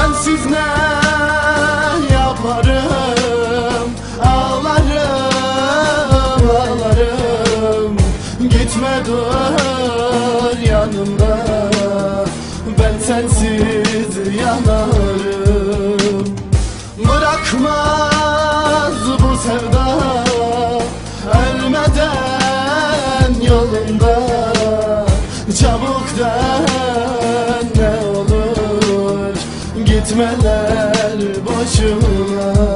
Sensiz ne yaparım? Ağlarım ağlarım. Gitme dur yanımda. Ben sensiz yanarım. Bırakmaz bu sevda. Ölmeden yolunda Gitmeler boşuna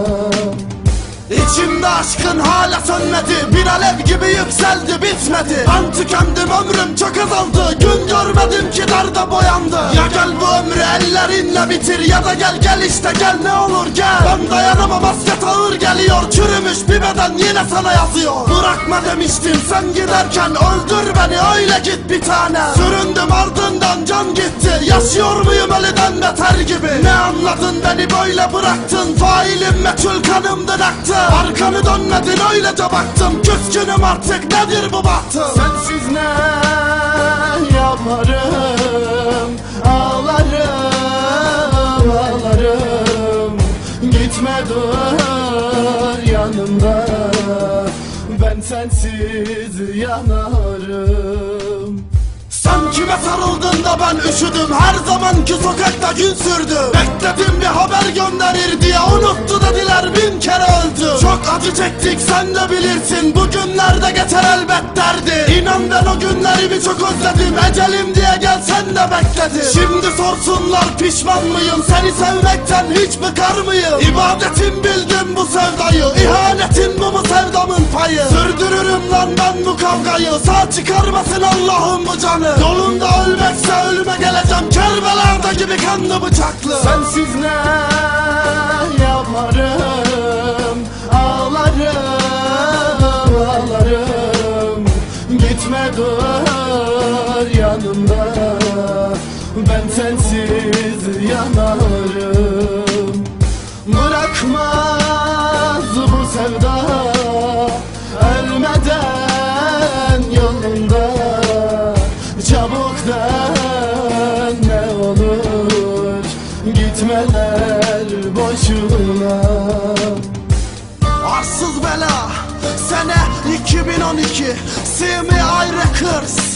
İçimde aşkın hala sönmedi. Bir alev gibi yükseldi bitmedi. Ben tükendim ömrüm çok azaldı. Gün görmedim ki derde boyandı. Ya gel bu ömrü ellerinle bitir Ya da gel gel işte gel ne olur gel. Ben dayanamam hasret ağır geliyor. Çürümüş bir beden yine sana yazıyor. Bırakma demiştim sen giderken Öldür beni. Öyle git bir tane. Süründüm ardından can gitti. Yaşıyor muyum ölüden beter anladın beni böyle bıraktın. Failim meçhul kanımdan aktı Arkanı dönmedin öylece baktım. Küskünüm artık nedir bu bahtım Sensiz ne yaparım? Ağlarım ağlarım. Gitme dur yanımda. Ben sensiz yanarım kime sarıldın da ben üşüdüm? Her zamanki sokakta gün sürdü Bekledim bir haber gönderir diye Unuttu dediler bin kere öldü. Çok acı çektik sen de bilirsin. Bu günlerde geçer elbet derdi. İnan ben o günlerimi çok özledim bekledim Şimdi sorsunlar pişman mıyım? Seni sevmekten hiç bıkar mıyım? İbadetim bildim bu sevdayı. İhanetin bu mu sevdamın payı? Sürdürürüm lan ben bu kavgayı. Sağ çıkarmasın Allah'ım bu canı. Yolunda ölmekse ölüme geleceğim. Kerbela'da gibi kanlı bıçaklı. Sensiz ne yaparım? Ağlarım ağlarım. Gitme dur yanımda Ben sensiz yanarım. Bırakmaz bu sevda Ölmeden yolunda Çabuk dön ne olur Gitmeler boşuna. Arsız bela Sene 2012 See me I Records